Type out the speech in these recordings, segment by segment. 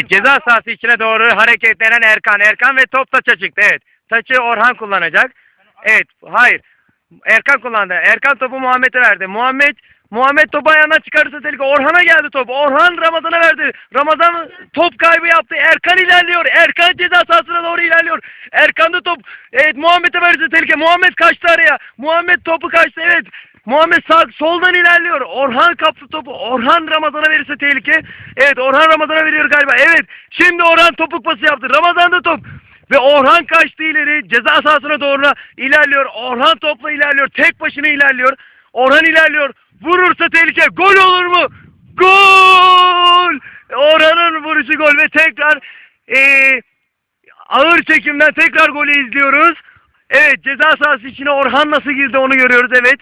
Evet ceza sahası içine doğru hareketlenen Erkan. Erkan ve top taça çıktı. Evet. Taçı Orhan kullanacak. Evet. Hayır. Erkan kullandı. Erkan topu Muhammed'e verdi. Muhammed Muhammed topu ayağına çıkarırsa tehlike. Orhan'a geldi top. Orhan Ramazan'a verdi. Ramazan top kaybı yaptı. Erkan ilerliyor. Erkan ceza sahasına doğru ilerliyor. Erkan da top evet Muhammed'e verirse tehlike. Muhammed kaçtı araya. Muhammed topu kaçtı. Evet. Muhammed sağ, soldan ilerliyor. Orhan kaptı topu. Orhan Ramazan'a verirse tehlike. Evet Orhan Ramazan'a veriyor galiba. Evet. Şimdi Orhan topuk pası yaptı. Ramazan da top. Ve Orhan kaçtı ileri. Ceza sahasına doğru ilerliyor. Orhan topla ilerliyor. Tek başına ilerliyor. Orhan ilerliyor. Vurursa tehlike. Gol olur mu? Gol! Orhan'ın vuruşu gol ve tekrar eee ağır çekimden tekrar golü izliyoruz. Evet ceza sahası içine Orhan nasıl girdi onu görüyoruz evet.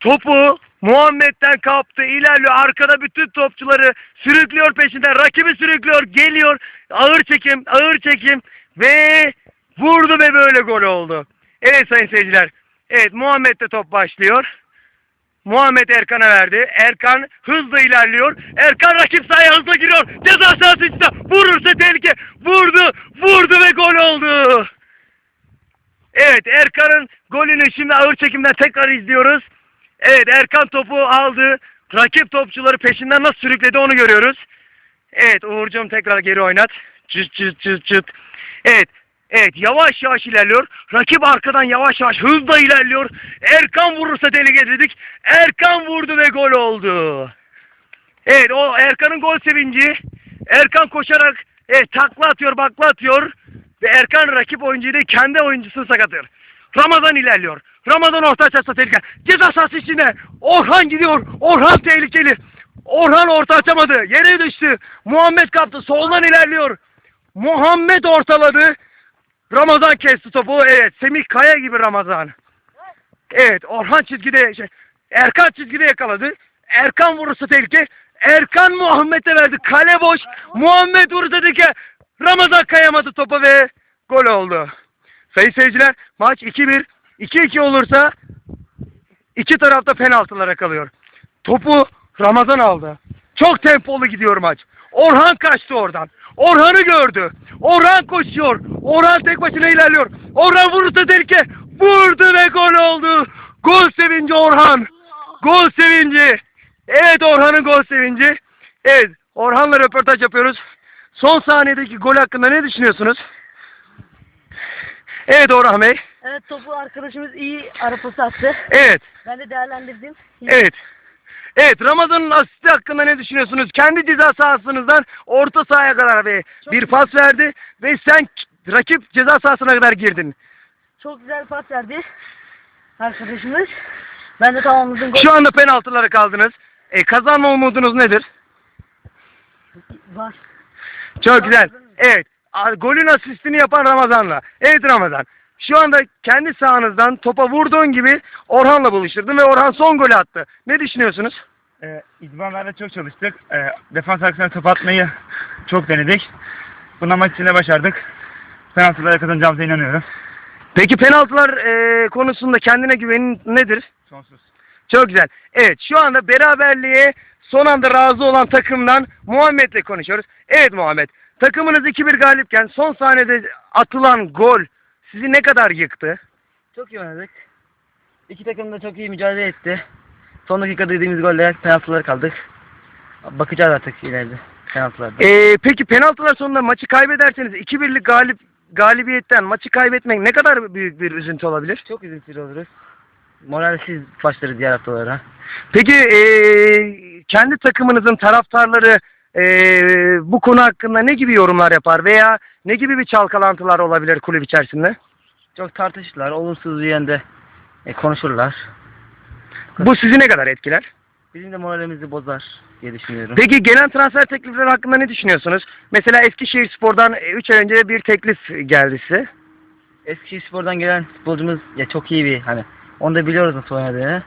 Topu Muhammed'den kaptı, ilerliyor. Arkada bütün topçuları sürüklüyor peşinden. Rakibi sürüklüyor, geliyor. Ağır çekim, ağır çekim ve vurdu ve böyle gol oldu. Evet sayın seyirciler. Evet Muhammed'de top başlıyor. Muhammed Erkan'a verdi. Erkan hızla ilerliyor. Erkan rakip sahaya hızla giriyor. Ceza sahası içinde vurursa tehlike. Vurdu, vurdu ve gol oldu. Evet Erkan'ın golünü şimdi ağır çekimden tekrar izliyoruz. Evet Erkan topu aldı. Rakip topçuları peşinden nasıl sürükledi onu görüyoruz. Evet Uğurcuğum tekrar geri oynat. Çıt çıt çıt çıt. Evet. Evet yavaş yavaş ilerliyor. Rakip arkadan yavaş yavaş hızla ilerliyor. Erkan vurursa tehlike dedik. Erkan vurdu ve gol oldu. Evet o Erkan'ın gol sevinci. Erkan koşarak evet, takla atıyor, bakla atıyor. Ve Erkan rakip oyuncuyu değil kendi oyuncusunu sakatıyor. Ramazan ilerliyor. Ramazan orta açarsa tehlike. Ceza sahası içinde. Orhan gidiyor. Orhan tehlikeli. Orhan orta açamadı. Yere düştü. Muhammed kaptı. Soldan ilerliyor. Muhammed ortaladı. Ramazan kesti topu. Evet. Semih Kaya gibi Ramazan. Evet. Orhan çizgide şey, Erkan çizgide yakaladı. Erkan vurursa tehlike. Erkan Muhammed'e verdi. Kale boş. Muhammed vurursa tehlike. Ramazan kayamadı topa ve gol oldu. Sayın seyirciler maç 2-1. 2-2 olursa iki tarafta penaltılara kalıyor. Topu Ramazan aldı. Çok tempolu gidiyor maç. Orhan kaçtı oradan. Orhan'ı gördü. Orhan koşuyor. Orhan tek başına ilerliyor. Orhan vurursa tehlike. Vurdu ve gol oldu. Gol sevinci Orhan. Gol sevinci. Evet Orhan'ın gol sevinci. Evet Orhan'la röportaj yapıyoruz. Son saniyedeki gol hakkında ne düşünüyorsunuz? Evet Orhan Bey. Evet topu arkadaşımız iyi arapası attı. Evet. Ben de değerlendirdim. Evet. Evet Ramazan'ın asisti hakkında ne düşünüyorsunuz? Kendi ceza sahasınızdan orta sahaya kadar Çok bir iyi. pas verdi ve sen rakip ceza sahasına kadar girdin. Çok güzel pas verdi arkadaşımız. Ben de tamamladım. Şu anda penaltılara kaldınız. E, kazanma umudunuz nedir? var. Çok güzel. Evet. Golün asistini yapan Ramazan'la. Evet Ramazan. Şu anda kendi sahanızdan topa vurduğun gibi Orhan'la buluşturdun ve Orhan son golü attı. Ne düşünüyorsunuz? E, idmanlarda çok çalıştık. E, defans arkasına top atmayı çok denedik. Buna maç içinde başardık. Penaltılara kazanacağımıza inanıyorum. Peki penaltılar e, konusunda kendine güvenin nedir? Sonsuz. Çok güzel. Evet şu anda beraberliğe son anda razı olan takımdan Muhammed'le konuşuyoruz. Evet Muhammed. Takımınız 2-1 galipken son saniyede atılan gol sizi ne kadar yıktı? Çok iyi oynadık. İki takım da çok iyi mücadele etti. Son dakikada yediğimiz golle penaltılara kaldık. Bakacağız artık ileride penaltılarda. Ee, peki penaltılar sonunda maçı kaybederseniz 2-1'lik galip galibiyetten maçı kaybetmek ne kadar büyük bir üzüntü olabilir? Çok üzüntülü oluruz. Moralsiz başlarız diğer haftalara. Peki ee, kendi takımınızın taraftarları ee, bu konu hakkında ne gibi yorumlar yapar veya ne gibi bir çalkalantılar olabilir kulüp içerisinde? Çok tartışırlar. Olumsuz yönde e, konuşurlar. Bu sizi ne kadar etkiler? Bizim de moralimizi bozar diye düşünüyorum. Peki gelen transfer teklifleri hakkında ne düşünüyorsunuz? Mesela Eskişehir Spor'dan 3 ay önce bir teklif geldi size. Eskişehirspor'dan gelen futbolcumuz ya çok iyi bir hani onu da biliyoruz nasıl oynadığını.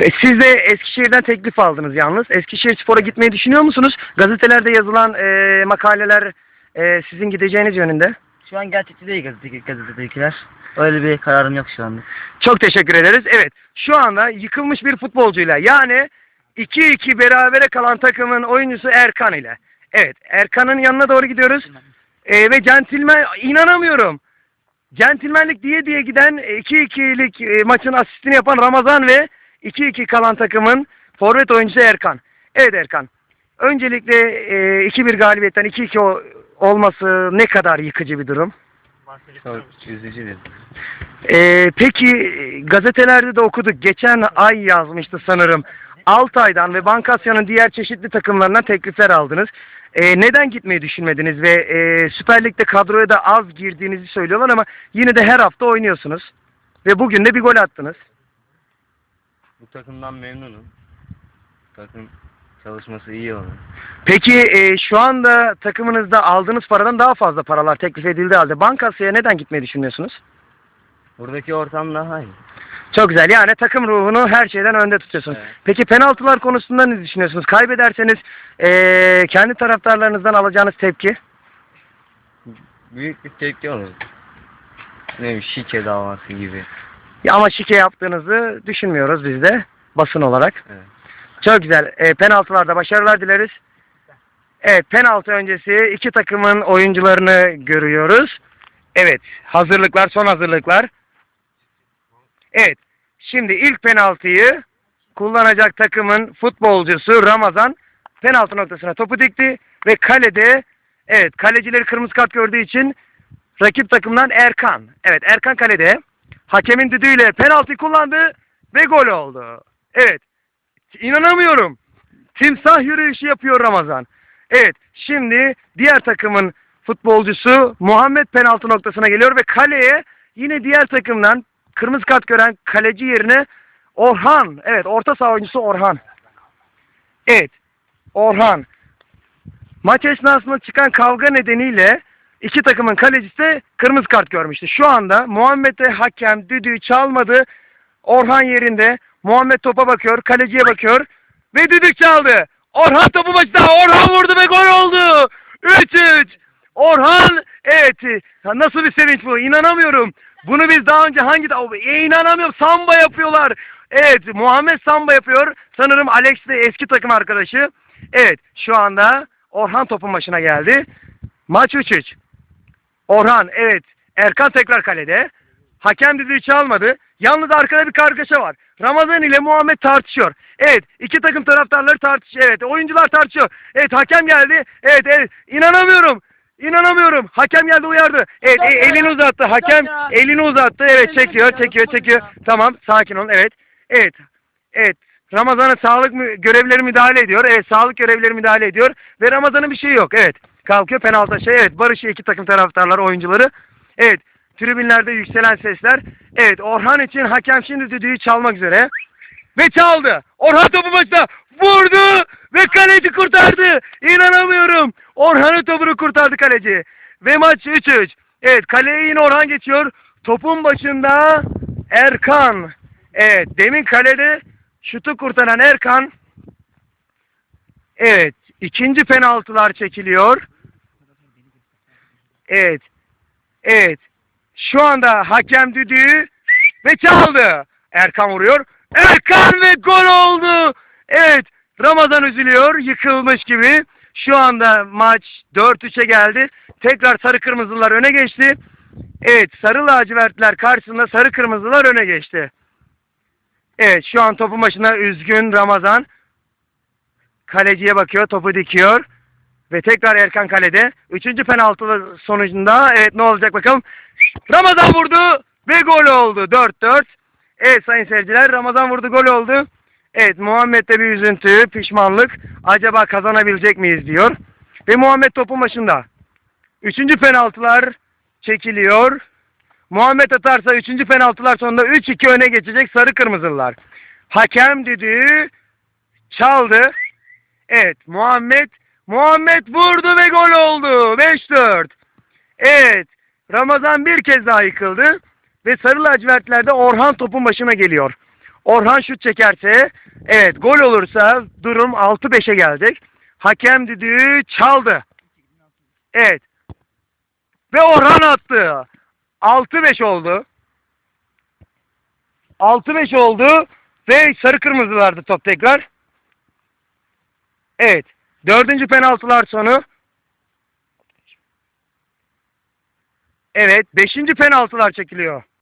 E, Siz de Eskişehir'den teklif aldınız yalnız. Eskişehir Spor'a gitmeyi düşünüyor musunuz? Gazetelerde yazılan e, makaleler e, sizin gideceğiniz yönünde. Şu an gerçekçi değil gazete, gazetedekiler. Öyle bir kararım yok şu anda. Çok teşekkür ederiz. Evet şu anda yıkılmış bir futbolcuyla yani 2-2 berabere kalan takımın oyuncusu Erkan ile. Evet Erkan'ın yanına doğru gidiyoruz. Ee, ve centilmen inanamıyorum. Centilmenlik diye diye giden 2-2'lik e, maçın asistini yapan Ramazan ve 2-2 kalan takımın forvet oyuncusu Erkan. Evet Erkan. Öncelikle e, 2-1 galibiyetten 2-2 o- olması ne kadar yıkıcı bir durum. Çok üzücü Ee, peki gazetelerde de okuduk. Geçen ay yazmıştı sanırım. Altay'dan ve Bankasya'nın diğer çeşitli takımlarına teklifler aldınız. Ee, neden gitmeyi düşünmediniz ve e, Süper Lig'de kadroya da az girdiğinizi söylüyorlar ama yine de her hafta oynuyorsunuz. Ve bugün de bir gol attınız. Bu takımdan memnunum. Takım çalışması iyi onun. Peki e, şu anda takımınızda aldığınız paradan daha fazla paralar teklif edildiği halde Bankasya'ya neden gitmeyi düşünüyorsunuz? Buradaki ortam daha iyi. Çok güzel. Yani takım ruhunu her şeyden önde tutuyorsunuz. Evet. Peki penaltılar konusunda ne düşünüyorsunuz? Kaybederseniz eee, kendi taraftarlarınızdan alacağınız tepki? Büyük bir tepki olur. Ne bileyim şike davası gibi. Ama şike yaptığınızı düşünmüyoruz biz de basın olarak. Evet. Çok güzel. E, penaltılarda başarılar dileriz. Evet penaltı öncesi iki takımın oyuncularını görüyoruz. Evet hazırlıklar son hazırlıklar. Evet şimdi ilk penaltıyı kullanacak takımın futbolcusu Ramazan penaltı noktasına topu dikti ve kalede evet kalecileri kırmızı kart gördüğü için rakip takımdan Erkan. Evet Erkan kalede hakemin düdüğüyle penaltı kullandı ve gol oldu. Evet İnanamıyorum. Timsah yürüyüşü yapıyor Ramazan. Evet, şimdi diğer takımın futbolcusu Muhammed penaltı noktasına geliyor ve kaleye yine diğer takımdan kırmızı kart gören kaleci yerine Orhan. Evet, orta saha oyuncusu Orhan. Evet, Orhan. Maç esnasında çıkan kavga nedeniyle iki takımın kalecisi kırmızı kart görmüştü. Şu anda Muhammed'e hakem düdüğü çalmadı. Orhan yerinde. Muhammed topa bakıyor. Kaleciye bakıyor. Ve düdük çaldı. Orhan topu başında. Orhan vurdu ve gol oldu. 3-3. Orhan evet. Nasıl bir sevinç bu? İnanamıyorum. Bunu biz daha önce hangi da e, inanamıyorum. Samba yapıyorlar. Evet, Muhammed samba yapıyor. Sanırım Alex de eski takım arkadaşı. Evet, şu anda Orhan topun başına geldi. Maç 3-3. Orhan evet. Erkan tekrar kalede. Hakem düdüğü çalmadı. Yalnız arkada bir kargaşa var. Ramazan ile Muhammed tartışıyor. Evet iki takım taraftarları tartışıyor. Evet oyuncular tartışıyor. Evet hakem geldi. Evet evet inanamıyorum. İnanamıyorum. Hakem geldi uyardı. Evet e- elini uzattı. Hakem elini uzattı. Evet çekiyor çekiyor çekiyor. Tamam sakin olun. Evet. Evet. Evet. Ramazan'a sağlık görevlileri müdahale ediyor. Evet sağlık görevlileri müdahale ediyor. Ve Ramazan'ın bir şeyi yok. Evet. Kalkıyor penaltı şey. Evet barışıyor iki takım taraftarları oyuncuları. Evet. Tribünlerde yükselen sesler. Evet Orhan için hakem şimdi düdüğü çalmak üzere. Ve çaldı. Orhan topu başta vurdu ve kaleci kurtardı. İnanamıyorum. Orhan'ın topunu kurtardı kaleci. Ve maç 3-3. Evet kaleye yine Orhan geçiyor. Topun başında Erkan. Evet demin kalede şutu kurtaran Erkan. Evet ikinci penaltılar çekiliyor. Evet. Evet. Şu anda hakem düdüğü ve çaldı. Erkan vuruyor. Erkan ve gol oldu. Evet. Ramazan üzülüyor. Yıkılmış gibi. Şu anda maç 4-3'e geldi. Tekrar sarı kırmızılar öne geçti. Evet. Sarı lacivertler karşısında sarı kırmızılar öne geçti. Evet. Şu an topun başına üzgün Ramazan. Kaleciye bakıyor. Topu dikiyor. Ve tekrar Erkan kalede. Üçüncü penaltı sonucunda evet ne olacak bakalım. Ramazan vurdu ve gol oldu. 4-4. Evet sayın seyirciler Ramazan vurdu gol oldu. Evet Muhammed'de bir üzüntü, pişmanlık. Acaba kazanabilecek miyiz diyor. Ve Muhammed topun başında. Üçüncü penaltılar çekiliyor. Muhammed atarsa üçüncü penaltılar sonunda 3-2 öne geçecek sarı kırmızılar. Hakem düdüğü çaldı. Evet Muhammed Muhammed vurdu ve gol oldu. 5-4. Evet. Ramazan bir kez daha yıkıldı. Ve sarı lacivertlerde Orhan topun başına geliyor. Orhan şut çekerse evet gol olursa durum 6-5'e gelecek. Hakem düdüğü çaldı. Evet. Ve Orhan attı. 6-5 oldu. 6-5 oldu ve sarı kırmızılardı top tekrar. Evet. Dördüncü penaltılar sonu. Evet. Beşinci penaltılar çekiliyor.